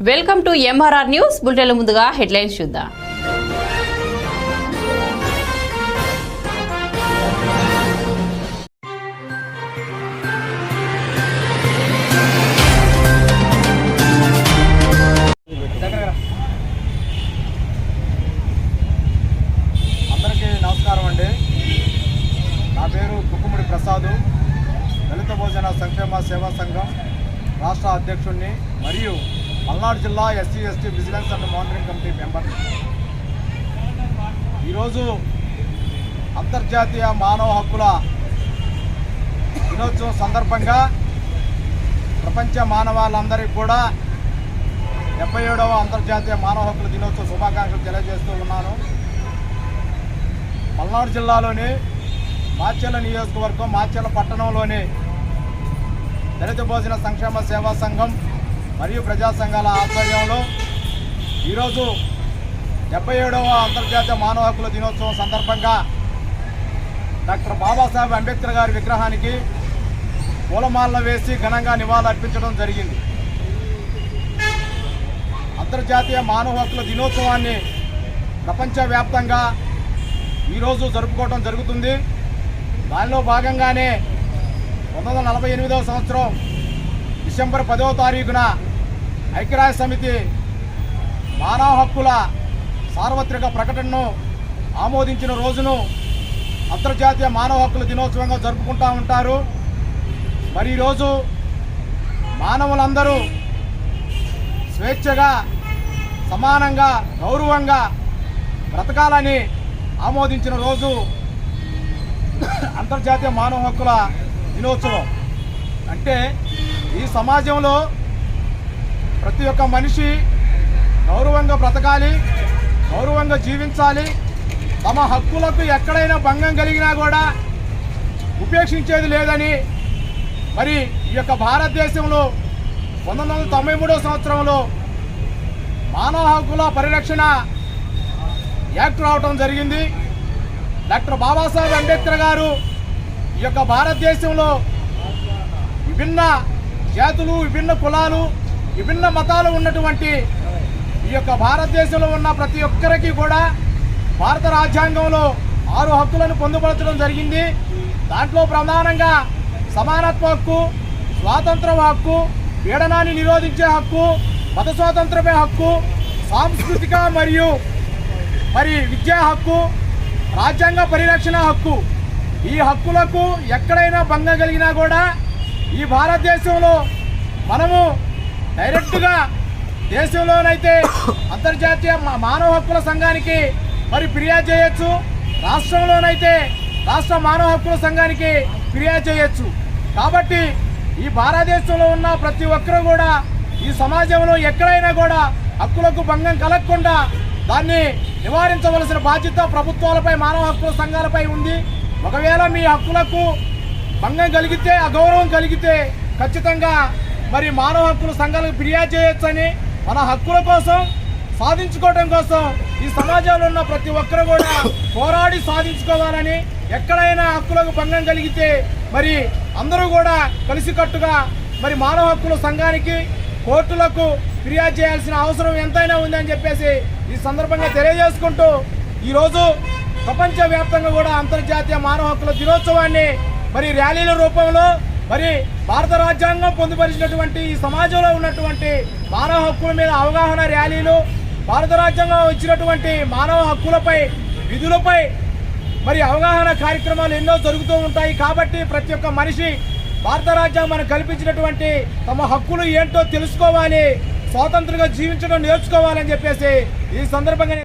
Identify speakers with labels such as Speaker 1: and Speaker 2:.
Speaker 1: Welcome to MRR news బులెటిన్ల ముందుగా headlines చూద్దాం.
Speaker 2: అందరికీ నమస్కారం అండి. నా పేరు కుక్కుముడి ప్రసాదు. దళిత భోజన సంక్షేమ సేవా సంఘం రాష్ట్ర అధ్యక్షుడిని మరియు పల్నాడు జిల్లా SC ST vigilance and monitoring committee member ఈరోజు అంతర్జాతీయ మానవ హక్కుల దినోత్సవం సందర్భంగా ప్రపంచ మానవాళ్ళందరికీ కూడా డెబ్బై ఏడవ అంతర్జాతీయ మానవ హక్కుల దినోత్సవ శుభాకాంక్షలు తెలియజేస్తూ ఉన్నాను. పల్నాడు జిల్లాలోని మాచెల్ల నియోజకవర్గం మాచెల్ల పట్టణంలోని దళిత భోజన సంక్షేమ సేవా సంఘం మరియు ప్రజా సంఘాల ఆధ్వర్యంలో ఈరోజు డెబ్బై ఏడవ అంతర్జాతీయ మానవ హక్కుల దినోత్సవం సందర్భంగా డాక్టర్ బాబాసాహెబ్ అంబేద్కర్ గారి విగ్రహానికి పూలమాలను వేసి ఘనంగా నివాళులర్పించడం జరిగింది. అంతర్జాతీయ మానవ హక్కుల దినోత్సవాన్ని ప్రపంచవ్యాప్తంగా ఈరోజు జరుపుకోవడం జరుగుతుంది. దానిలో భాగంగానే పంతొమ్మిది వందల నలభై సంవత్సరం డిసెంబర్ పదవ తారీఖున ఐక్యరాజ్య సమితి మానవ హక్కుల సార్వత్రిక ప్రకటనను ఆమోదించిన రోజును అంతర్జాతీయ మానవ హక్కుల దినోత్సవంగా జరుపుకుంటూ ఉంటారు. మరి ఈరోజు మానవులందరూ స్వేచ్ఛగా సమానంగా గౌరవంగా బ్రతకాలని ఆమోదించిన రోజు అంతర్జాతీయ మానవ హక్కుల దినోత్సవం. అంటే ఈ సమాజంలో ప్రతి ఒక్క మనిషి గౌరవంగా బ్రతకాలి గౌరవంగా జీవించాలి. తమ హక్కులకు ఎక్కడైనా భంగం కలిగినా కూడా ఉపేక్షించేది లేదని మరి ఈ యొక్క భారతదేశంలో పంతొమ్మిది వందల తొంభై మూడో సంవత్సరంలో మానవ హక్కుల పరిరక్షణ యాక్ట్ రావటం జరిగింది. డాక్టర్ బాబాసాహెబ్ అంబేద్కర్ గారు ఈ యొక్క భారతదేశంలో విభిన్న జాతులు విభిన్న కులాలు విభిన్న మతాలు ఉన్నటువంటి ఈ యొక్క భారతదేశంలో ఉన్న ప్రతి ఒక్కరికి కూడా భారత రాజ్యాంగంలో ఆరు హక్కులను పొందుపరచడం జరిగింది. దాంట్లో ప్రధానంగా సమానత్వ హక్కు స్వాతంత్ర హక్కు పీడనాన్ని నిరోధించే హక్కు మత స్వాతంత్రమే హక్కు సాంస్కృతిక మరియు మరి విద్యా హక్కు రాజ్యాంగ పరిరక్షణ హక్కు. ఈ హక్కులకు ఎక్కడైనా భంగం కలిగినా కూడా ఈ భారతదేశంలో మనము డైరెక్ట్గా దేశంలోనైతే అంతర్జాతీయ మానవ హక్కుల సంఘానికి మరి ఫిర్యాదు చేయొచ్చు. రాష్ట్రంలోనైతే రాష్ట్ర మానవ హక్కుల సంఘానికి ఫిర్యాదు చేయొచ్చు. కాబట్టి ఈ భారతదేశంలో ఉన్న ప్రతి ఒక్కరూ కూడా ఈ సమాజంలో ఎక్కడైనా కూడా హక్కులకు భంగం కలగకుండా దాన్ని నివారించవలసిన బాధ్యత ప్రభుత్వాలపై మానవ హక్కుల సంఘాలపై ఉంది. ఒకవేళ మీ హక్కులకు భంగం కలిగితే అగౌరవం కలిగితే ఖచ్చితంగా మరి మానవ హక్కుల సంఘాలకు ఫిర్యాదు చేయొచ్చని మన హక్కుల కోసం సాధించుకోవడం కోసం ఈ సమాజంలో ఉన్న ప్రతి ఒక్కరు కూడా పోరాడి సాధించుకోవాలని ఎక్కడైనా హక్కులకు భంగం కలిగితే మరి అందరూ కూడా కలిసికట్టుగా మరి మానవ హక్కుల సంఘానికి కోర్టులకు ఫిర్యాదు చేయాల్సిన అవసరం ఎంతైనా ఉందని చెప్పేసి ఈ సందర్భంగా తెలియజేసుకుంటూ ఈరోజు ప్రపంచవ్యాప్తంగా కూడా అంతర్జాతీయ మానవ హక్కుల దినోత్సవాన్ని మరి ర్యాలీల రూపంలో మరి భారత రాజ్యాంగం పొందుపరిచినటువంటి ఈ సమాజంలో ఉన్నటువంటి మానవ హక్కుల మీద అవగాహన ర్యాలీలు భారత రాజ్యాంగం ఇచ్చినటువంటి మానవ హక్కులపై విధులపై మరి అవగాహన కార్యక్రమాలు ఎన్నో జరుగుతూ ఉంటాయి. కాబట్టి ప్రతి ఒక్క మనిషి భారత రాజ్యాంగం మనకు కల్పించినటువంటి తమ హక్కులు ఏంటో తెలుసుకోవాలి స్వాతంత్రంగా జీవించడం నేర్చుకోవాలని చెప్పేసి ఈ సందర్భంగా